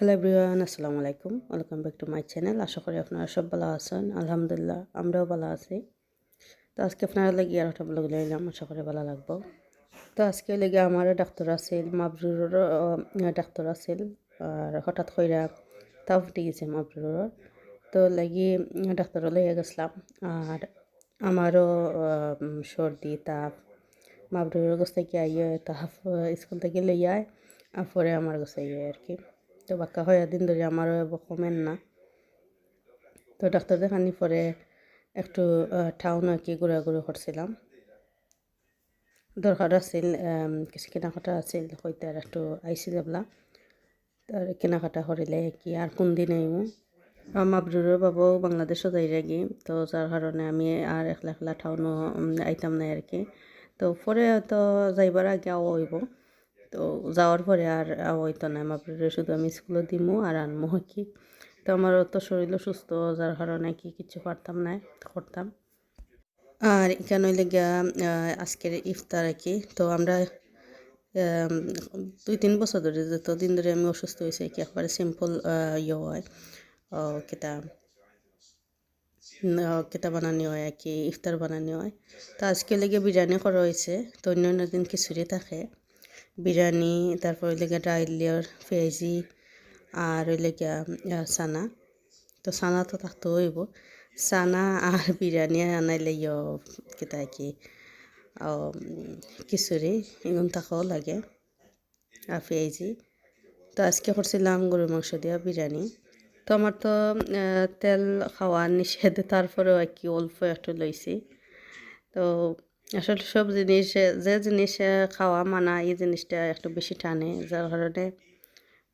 Hello everyone আসসালামু আলাইকুম welcome back to my channel আশা করি আপনারা সব ভালো আছেন। আলহামদুলিল্লাহ, আমরাও ভালো আছি। তো আজকে আপনারা লাগি আর একটা ব্লগ লইলাম আশা করি ভালো লাগবো। তো আজকে লেগে আমারও ডাক্তার আছিল মাবরুর ডাক্তার আছিল আর হঠাৎ কইরা তাও ফুটে গেছে মাবরুর। তো লাগি ডাক্তার লইয়া গেছিলাম। আর আমারও সর্দি, তাপ। মাবরুর কাছ থেকে আইয়ে তাহাফ, স্কুল থেকে লইয়ায় পরে আমার কাছে আর কি। তো বাক্কা হয় দিন ধরে আমারও কমেন না। তো ডাক্তার দেখানি পরে একটু টাউন আর কি ঘোরাঘুরি করছিলাম। দরকার আছিল কিছু কেনাকাটা আছিল, হয়তো আর একটু আইসি যাবলা তার কেনাকাটা করিলে কি আর কোন দিন আইমু মাবরুরের বাবাও বাংলাদেশও যাই রাগি তো যার কারণে আমি আর একলা একলা টাউনও আইতাম না আর কি তো পরে তো যাইবার আগে হইব তো যাওয়ার পরে আর হইতো না মাপরে শুধু আমি স্কুলে দিমু আর আনমু কি। তো আমার অত শরীর সুস্থ, যার কারণে কি কিছু পারতাম না, করতাম। আর এখানে গিয়া আজকের ইফতার কি। তো আমরা দুই তিন বছর ধরে যত দিন ধরে আমি অসুস্থ হয়েছি কি, একবারে সিম্পল ইয়ে হয় কেটা কেটা বানানি হয় আর কি, ইফতার বানানি হয়। তো আজকে লেগে বিরিয়ানি করা হয়েছে, তো অন্য অন্য দিন খিচুড়ি থাকে। বিরিয়ানি, তারপর ওই লেগে ডাইলিয়র পেঁয়াজি আর ওই লেগে সানা তো সানা তো থাকতে হইব। সানা আর বিরিয়ানি আনাইলে ইয় কিতা কি খিচুড়ি, এগুন থাকাও লাগে। আর পেঁয়াজি তো আজকে করছিলাম গরুর মাংস দিয়া বিরিয়ানি। তো আমার তো তেল খাওয়া নিষেধ, তারপরেও আর কি অল্প একটু লইছি। তো আসলে সব জিনিস, যে জিনিস খাওয়া মানা, এই জিনিসটা একটু বেশি টানে, যার কারণে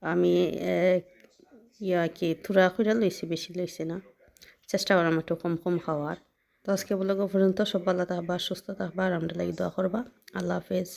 আমি ইয়া কি, থুরা খুঁড়া লইছি, বেশি লইছি না। চেষ্টা করলাম একটু কম কম খাওয়ার। তো আজকে বলে পর্যন্ত, সব আল্লাহ তাহবা সুস্থ থাকবা, আর আমরা লাগি দোয়া করবা। আল্লাহ হাফেজ।